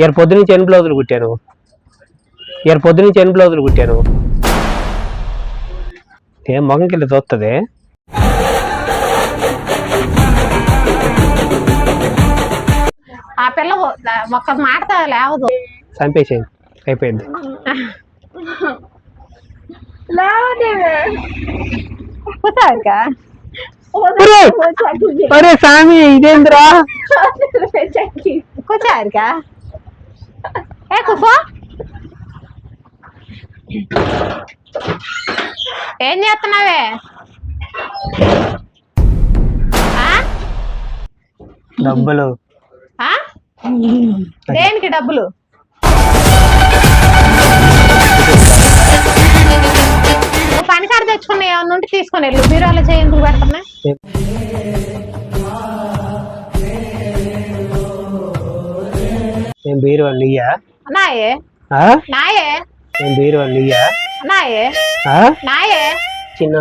Year పొద్దు నుంచి ఎన్ని బ్లౌజులు కుట్టాను ఇయర్ పొద్దు నుంచి ఎన్ని బ్లౌజులు కుట్టాను ఏం మొగంకి వెళ్ళి చూస్తుంది ఆ పిల్ల ఒక్క మాట లేవదు చంపేసేయండి అయిపోయింది స్వామి ఇదేంద్రా ఏ కూర్చో ఏం చేస్తున్నావే? డబ్బులు? దేనికి డబ్బులు? పనికాడ తెచ్చుకున్న ఏమన్నా ఉంటే తీసుకొని వెళ్ళు. బీరోలో చేయి ఎందుకు పెడుతున్నా నేను బీరు వాళ్ళు ఇయ్యా? నాయే? నాయే నేను బీరు వాళ్ళు ఇయ్యా? నాయే ఆ? నాయే చిన్న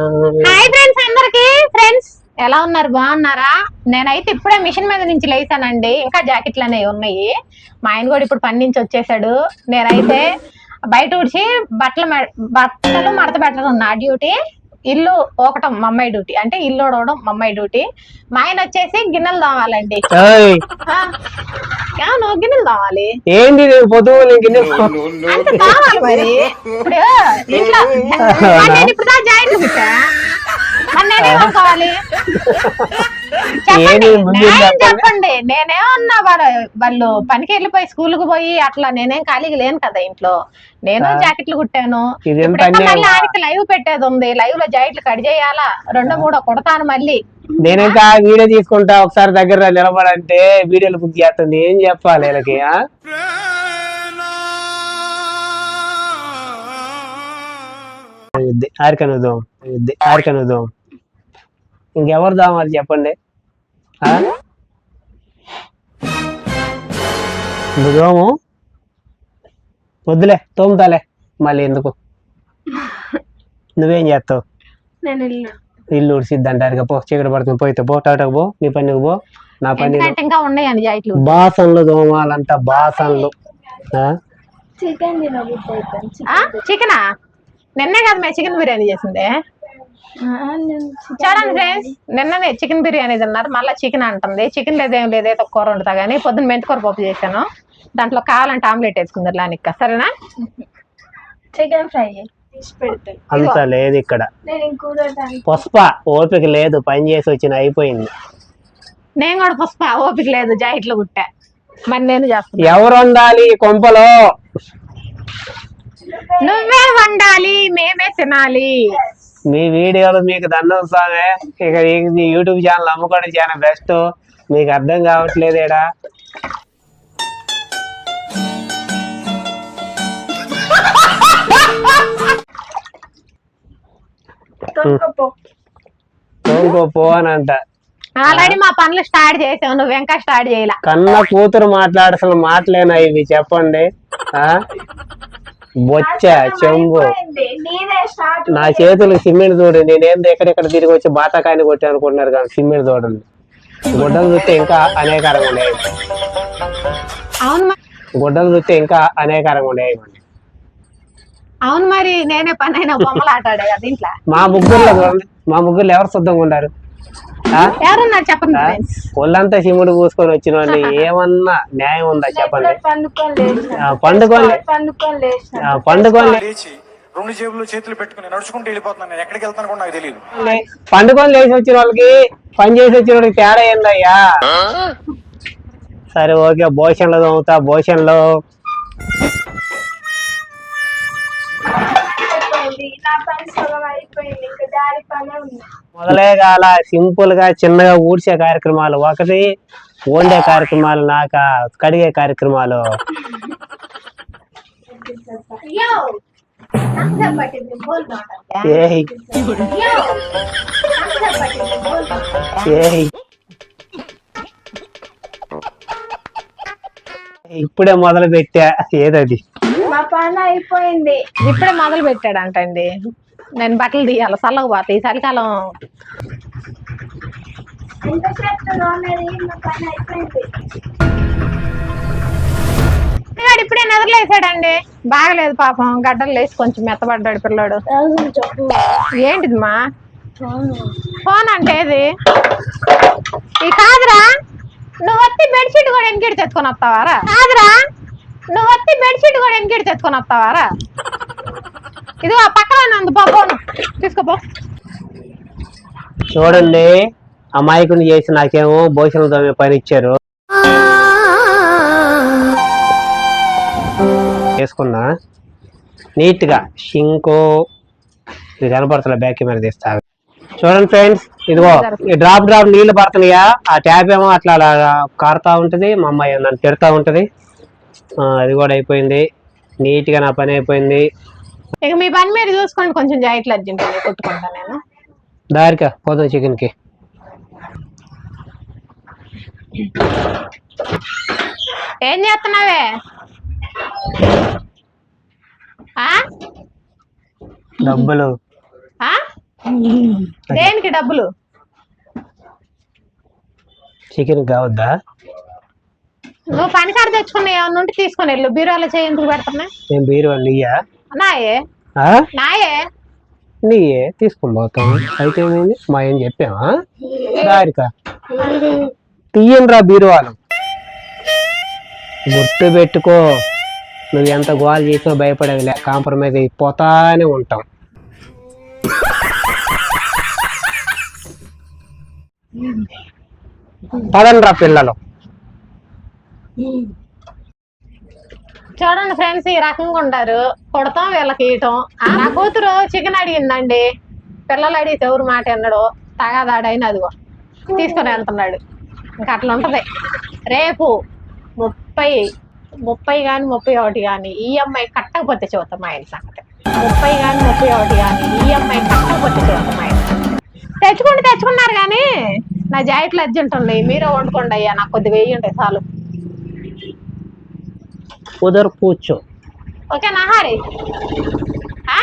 హాయ్ ఫ్రెండ్స్ అందరికి. ఫ్రెండ్స్ ఎలా ఉన్నారు? బాగున్నారా? నేనైతే ఇప్పుడే మిషన్ మీద నుంచి లేసానండి. ఇంకా జాకెట్లు అనేవి ఉన్నాయి. మా ఆయన కూడా ఇప్పుడు పని నుంచి వచ్చేసాడు. నేనైతే బయట ఊడ్చి బట్టలు బట్టలు మడత పెట్టడం నా డ్యూటీ ఇల్లు ఒకటం మా అమ్మాయి డ్యూటీ. అంటే ఇల్లు ఉడవడం మా అమ్మాయి డ్యూటీ. మా ఆయన వచ్చేసి గిన్నెలు తోమాలండి. నువ్వు గిన్నెలు తోమాలి? గిన్నె అంటే కావాలి మరి. ఇప్పుడు ఇంట్లో. మరి నేను ఇప్పుడు జాయింట్ చెప్పండి. చెప్పండి. నేనేమన్నా వాళ్ళు వాళ్ళు పనికి వెళ్ళిపోయి స్కూల్కు పోయి అట్లా నేనేం ఖాళీగా లేను కదా ఇంట్లో. నేను జాకెట్లు కుట్టాను. మళ్ళీ ఆయనకి లైవ్ పెట్టేది ఉంది. లైవ్లో జాకెట్లు కట్ చేయాలా? రెండో మూడో కుడతాను మళ్ళీ. నేను ఇంకా వీడియో తీసుకుంటా ఒకసారి దగ్గర నిలబడంటే వీడియోలు బుక్ చేస్తుంది ఏం చెప్పాలి వీళ్ళకి ఆరికనుదాం ఆరికనుదాం ఇంకెవరు దామాలి చెప్పండి? దోము వద్దులే తోముతాలే. మళ్ళీ ఎందుకు? నువ్వేం చేస్తావు? నేను ఇల్లు. ఉడిసిద్ది అంటారు పో చీకటి పడుతుంది. పోయితే పో టాటాకు పో నీ పనికి పో నా పని ఇంకా ఉన్నాయండి జాకెట్లు. బాసన్లు దోమాలంట బాసన్లు? చికెన్ చికెనా? నిన్నే కదా మేము చికెన్ బిర్యానీ చేసిందే. చూడండి ఫ్రెండ్స్ నిన్ననే చికెన్ బిర్యానీ తిన్నారు మళ్ళీ చికెన్ అంటుంది. చికెన్ లేదేం లేదు ఏదో ఒక కూర వండుతా కానీ పొద్దున్న మెంతికూర పప్పు చేశాను. దాంట్లో కావాలంటే ఆమ్లెట్ వేసుకుందరు లానిక్క సరేనా? చికెన్ ఫ్రై అంత లేదు ఇక్కడ. పుష్ప ఓపిక లేదు పని చేసి వచ్చిన అయిపోయింది. నేను కూడా పుష్ప ఓపిక లేదు జాకెట్లు కుట్టా. మరి నేను చేస్తున్నా. ఎవరు వండాలి కొంపలో? నువ్వే వండాలి మేమే తినాలి. మీ వీడియోలు మీకు దండం సామే ఇక ఈ యూట్యూబ్ ఛానల్ అమ్ముకోవడం చాలా బెస్ట్. మీకు అర్థం కావట్లేదేడా పో అని అంట ఆల్రెడీ మా పనులు స్టార్ట్ చేసావు నువ్వు ఇంకా స్టార్ట్ చేయలా. కన్న కూతురు మాట్లాడాల్సిన మాటలేనా ఇవి? చెప్పండి. ఆ? బొచ్చ చెంబు నా చేతులకు సిమెంట్ తోడు నేనేం ఎక్కడెక్కడ తిరిగి వచ్చి బాతాకాయని కొట్టాను అనుకుంటున్నారు కానీ సిమెంట్ తోడండి గుడ్డలు చూస్తే ఇంకా అనేకరంగా మరి గుడ్డలు చూస్తే ఇంకా అనేకరంగా ఉండేవి అవును మరి నేనే పని అయినా మా ముగ్గురులో చూడండి మా ముగ్గురులో ఎవరు శుద్ధంగా ఉండారు? ఆ? ఎవరున్నారు చెప్పండి ఒళ్ళంతా సిమెంట్ పూసుకొని వచ్చిన వాళ్ళు ఏమన్నా న్యాయం ఉందా చెప్పండి. పండుకొని పండుకొని పండుకొని లేచి రెండు జేబులు చేతులు పెట్టుకుని నడుచుకుంటూ వెళ్ళిపోతున్నాను నేను. ఎక్కడికి వెళ్తాను కూడా నాకు తెలియదు పండుకొని లేచి వచ్చిన వాళ్ళకి పని చేసి వచ్చిన వాళ్ళకి తేడా ఏందయ్యా? సరే ఓకే భోషన్లో తోముతా భోషన్లో నా పని సగం అయిపోయింది ఇంకా దారి పనే ఉంది. మొదలే కాల సింపుల్గా చిన్నగా ఊడ్చే కార్యక్రమాలు ఒకటి వండే కార్యక్రమాలు నాక కడిగే కార్యక్రమాలు. ఏయ్. ఏయ్. ఇప్పుడే మొదలు పెట్టా ఏదది. మా పని అయిపోయింది. ఇప్పుడే మొదలు పెట్టాడంటండి. నేను బట్టలు తీయాలి చల్లగా పోతాయి ఈ చలికాలం ఎంత ఇప్పుడే అనేది నిద్రలేసాడండి. బాగలేదు పాపం గడ్డలు లేసి కొంచెం మెత్తబడ్డాడు పిల్లాడు. ఏంటిది మా? ఫోన్ అంటే ఇది ఈ కాదురా? నువ్వు వచ్చి బెడ్షీట్ కూడా వెనకిడి తెచ్చుకొని వస్తావారా? కాదురా? నువ్వు వచ్చి బెడ్షీట్ కూడా వెనకిడి తెచ్చుకొని వస్తావారా? ఇది ఆ పక్కన ఉంది పో తీసుకోపో. చూడండి అమాయకుని చేసి నాకేమో భోజనం తోమే పని ఇచ్చారు. వేసుకున్నా నీట్గా షింకు ఇది కనపడుతున్నా బ్యాక్ మీద తీస్తారు చూడండి ఫ్రెండ్స్ ఇదిగో ఈ డ్రాప్ డ్రాప్ నీళ్ళు పడుతున్నాయా? ఆ ట్యాప్ ఏమో అట్లా అలా కారుతా ఉంటది. మా అమ్మాయి నన్ను తిడతా ఉంటది. అది కూడా అయిపోయింది. నీట్గా నా పని అయిపోయింది. ఇక మీ పని మీరు చూసుకోండి కొంచెం జాయిట్లు అర్జెంట్ కొట్టుకుంటా నేను. దారికా చికెన్కి ఏం చేస్తున్నావే? ఆ? డబ్బులు. ఆ? దేనికి డబ్బులు? చికెన్ కావద్దా? నువ్వు పని కాడ తెచ్చుకున్న ఏమన్నా ఉంటే తీసుకొని వెళ్ళు. బీరోలో చేయి ఎందుకు పెడుతున్నా? నేను బీరు నీయా? నాయే. ఆ? నాయే. నీయే? తీసుకొని పోతాం అయితే ఏమైంది? మా ఏం చెప్పావా? దారిక రా బీరువాలు. గుర్తు పెట్టుకో. నువ్వు ఎంత గోల్ చేసినా భయపడేది లే కాంప్రమైజ్ అయిపోతానే ఉంటాం. పదండి రా పిల్లలు. చూడండి ఫ్రెండ్స్ ఈ రకంగా ఉంటారు కొడతాం వీళ్ళకి ఇయటం ఆ, నా కూతురు చికెన్ అడిగిందండి. పిల్లలు అడిగితే ఎవరు మాట విన్నాడు తగాదాడైన అదిగో తీసుకొని వెళ్తున్నాడు. ఇంకా అట్లా ఉంటది. రేపు ముప్పై ముప్పై కానీ ముప్పై ఒకటి కానీ ఈఎంఐ కట్టకపోతే చూద్దాం ఆయన సంగతి. ముప్పై కానీ ముప్పై ఒకటి కానీ ఈఎంఐ కట్టకపోతే చూద్దాం మా ఆయన తెచ్చుకుంటే తెచ్చుకున్నారు కానీ నా జాకెట్లు అర్జెంట్ ఉన్నాయి. మీరే వండుకోండి అయ్యా. నాకు కొద్దిగా ఉంటాయి చాలు. కుదరు కూర్చో ఓకే నహారి. ఆ?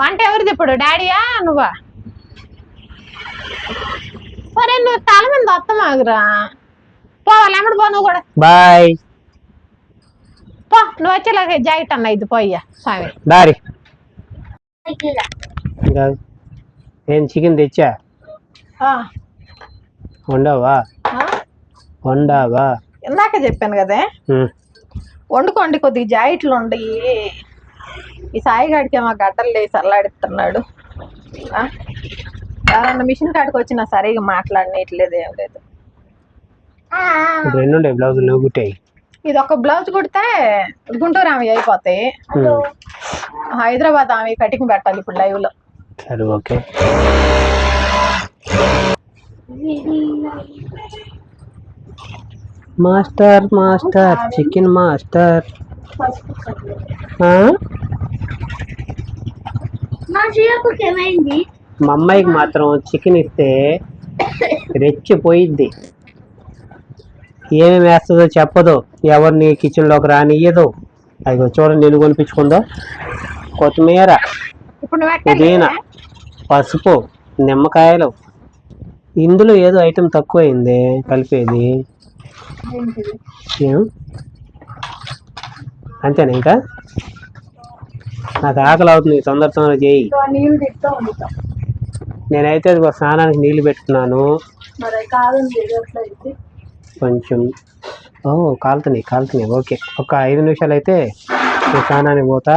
వంట ఎవరిది ఇప్పుడు? డాడీయా నువ్వా? సరే నువ్వు తల మీద వస్తామాగురా పోవాలి ఎమ్మడి పో నువ్వు కూడా. బాయ్. పో నువ్వు వచ్చేలాగా జాకెట్ అన్న ఇది పోయ్యా స్వామి దారి. ఇంకా నేను చికెన్ తెచ్చా? ఆ, వండావా? వండావా? ఇందాక చెప్పాను కదే. వండుకోండి కొద్దిగా జాకెట్లు ఉండి. ఈ సాయిగాడికి ఏమో గడ్డలు లేసి అల్లాడిస్తున్నాడు? ఎవరన్నా మిషన్ కాడికి వచ్చినా సరిగా మాట్లాడనట్లేదు ఏం లేదు. బ్లౌజులు కుట్టాయి. ఇది ఒక బ్లౌజ్ కుడితే గుంటూరు ఆమె అయిపోతాయి. హైదరాబాద్ ఆమె కటింగ్ పెట్టాలి ఇప్పుడు లైవ్లో. సరే okay. Master master chicken master? మా అమ్మాయికి మాత్రం చికెన్ ఇస్తే రెచ్చిపోయిద్ది. ఏమేమి వేస్తుందో చెప్పదు. ఎవరిని కిచెన్లోకి రానియ్యదు. అదిగో చూడండి నేను కొనిపించుకుందో. కొత్తిమీర పుదీనా పసుపు నిమ్మకాయలు. ఇందులో ఏదో ఐటెం తక్కువైంది కలిపేది. అంతేనా ఇంకా? నాకు ఆకలి అవుతుంది తొందర తొందర చేయి. నీళ్ళు నేనైతే ఇదిగో స్నానానికి నీళ్ళు పెట్టుకున్నాను. కొంచెం. ఓ కాలుతున్నాయి కాలుతున్నాయి. ఓకే ఒక ఐదు నిమిషాలు అయితే నేను స్నానానికి పోతా.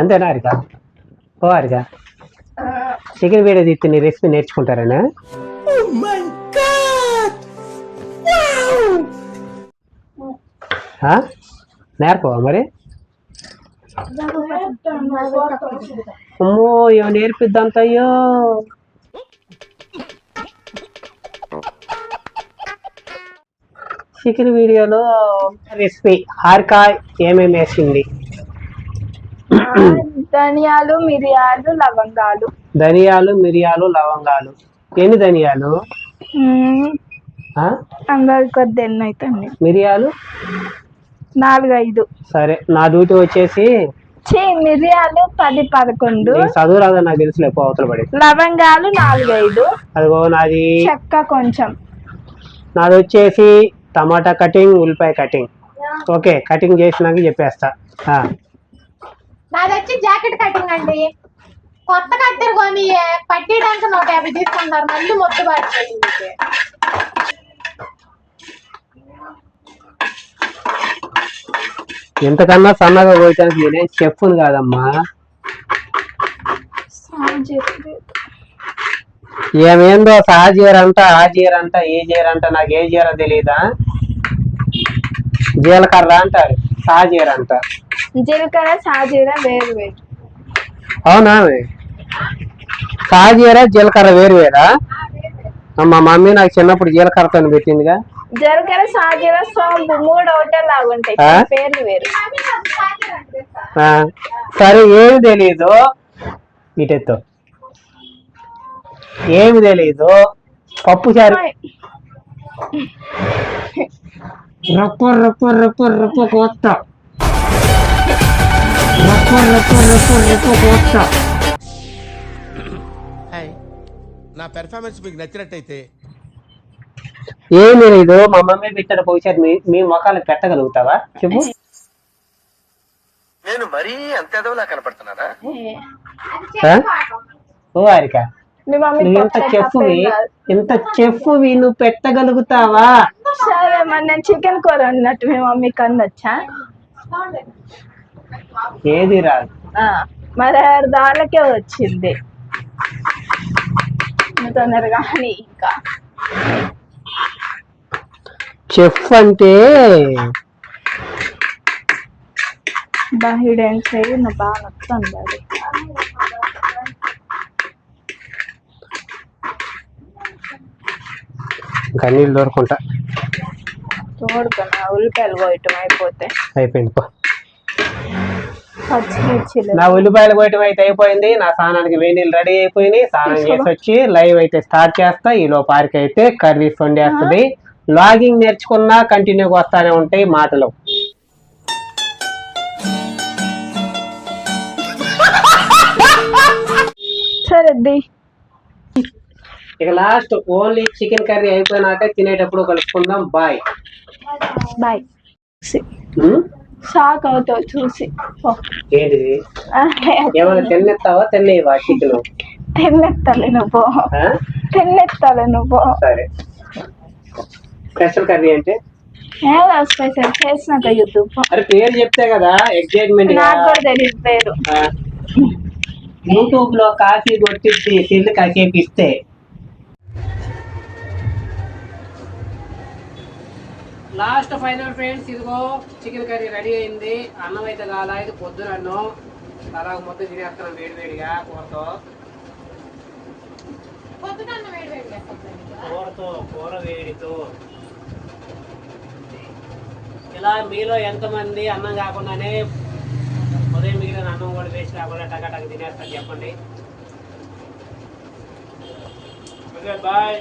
అంతేనా హరిక ఓ హరిక చికెన్ వీడియో తీస్తే నీ రెసిపీ నేర్చుకుంటారనా? నేర్పవా మరి? అమ్మో ఏమో నేర్పిద్దంతయ్యో? చికెన్ వీడియోలో రెసిపీ హారిక ఏమేమి వేసింది? ధనియాలు మిరియాలు లవంగాలు. ధనియాలు మిరియాలు లవంగాలు. ఎన్ని ధనియాలు? ఆ? అందరి కొద్ది ఎన్ని అవుతుంది మిరియాలు? నాలుగు ఐదు సరే నా డ్యూటీ వచ్చేసి ఛీ మిరియాలు పది పదకొండు. నీకు చదువు రాదని నాకు తెలుసులే పో అవతల పడి. లవంగాలు నాలుగు ఐదు అదిగో నాది చెక్క కొంచెం. నాది వచ్చేసి టమాటా కటింగ్ ఉల్లిపాయ కటింగ్. ఓకే కటింగ్ చేసినాక చెప్పేస్తా. ఆ, నాది వచ్చి జాకెట్ కటింగ్ అండి. కొత్త కత్తెర కొని పట్టేయడానికి నూట యాభై తీసుకుంటున్నారు మళ్ళీ మొత్తం ఎంతకన్నా సన్నగా పోయటానికి నేనేం చెప్పును కాదమ్మా. ఏమేందో సహజీరంట ఆ జీరంట ఏ జీరంట నాకు ఏ జీర తెలియదా జీలకర్ర అంటారు సహజీర అంట జీలకర్ర సాజీర వేరు వేరు. అవునా? సహజీర జీలకర్ర వేరు వేరా? మా మమ్మీ నాకు చిన్నప్పుడు జీలకర్రతో పెట్టిందిగా. జీలకర్ర సాజీర సోంపు మూడు ఒకటే లాగుంటాయి? పేర్లు వేరు. ఆ, సరే ఏమి తెలీదు. ఇటెత్తు. ఏమి తెలీదు. పప్పు చారు. రప్ప రప్ప రప్ప రప్ప కోస్త రప్ప రప్ప రప్ప రప్ప కోస్త హాయ్. నా పెర్ఫార్మెన్స్ మీకు నచ్చినట్టయితే ఏమి తెలీదు మా మమ్మీ పెట్టిన పప్పుచారు మీ మీ మొఖాలు పెట్టగలుగుతావా? చెప్పు. నేను మరీ అంత ఎదవలా కనపడుతున్నారా? ఓ హారిక నువ్వు ఇంత చెఫ్వి. ఇంత చెఫ్వి నువ్వు పెట్టగలుగుతావా? సరే మరి నేను చికెన్ కూర ఉన్నట్టు మీ మమ్మీ కన్నొచ్చా? ఏది రాదు మరి దానికే వచ్చింది. తొందరగా అని ఇంకా. చెఫ్ అంటే నా బాగా నచ్చుతుంది అది ఇంకా నీళ్ళు దొరకుంటా. తోడుకున్నా ఉల్లిపాయలు కోయటం అయిపోతే. అయిపోయింది పో. పచ్చిమిర్చిలు. నా ఉల్లిపాయలు కొట్టడం అయితే అయిపోయింది. నా స్నానానికి వేడి నీళ్ళు రెడీ అయిపోయినాయి. స్నానం చేసి వచ్చి లైవ్ అయితే స్టార్ట్ చేస్తా. ఈ పార్క్ అయితే కర్రీస్ వండేస్తుంది లాగింగ్ నేర్చుకున్నా కంటిన్యూగా వస్తానే ఉంటాయి మాటలు. ఇక లాస్ట్ ఓన్లీ చికెన్ కర్రీ అయిపోయినాక తినేటప్పుడు కలుపుకుందాం బాయ్. బాయ్? షాక్ అవుతావు చూసి. ఏంటిది? ఏమైనా తిన్నెత్తావా? తినేవా చికెన్? తిన్నెత్తాలి నువ్వు. తిన్నెత్తాలి నువ్వు. సరే. స్పెషల్ కర్రీ అంటే? స్పెషల్ చేసినాక యూట్యూబ్. అరే పేరు చెప్తే కదా ఎగ్జైట్మెంట్ నాకు కూడా తెలియదు పేరు. యూట్యూబ్లో కాఫీ కొట్టించి తిల్లు కాసేపు ఇస్తే లాస్ట్ ఫైనల్ ఫ్రెండ్స్ ఇదిగో చికెన్ కర్రీ రెడీ అయింది. అన్నం అయితే కాలా ఇది పొద్దున అన్నం. అలాగ మొత్తం తినేస్తున్నాం వేడి వేడిగా కూరతో. కూరతో కూర వేడితో. ఇలా మీలో ఎంతమంది అన్నం కాకుండానే ఉదయం మిగిలిన అన్నం కూడా వేస్ట్ కాకుండా టకాటక తినేస్తారు చెప్పండి. Okay bye.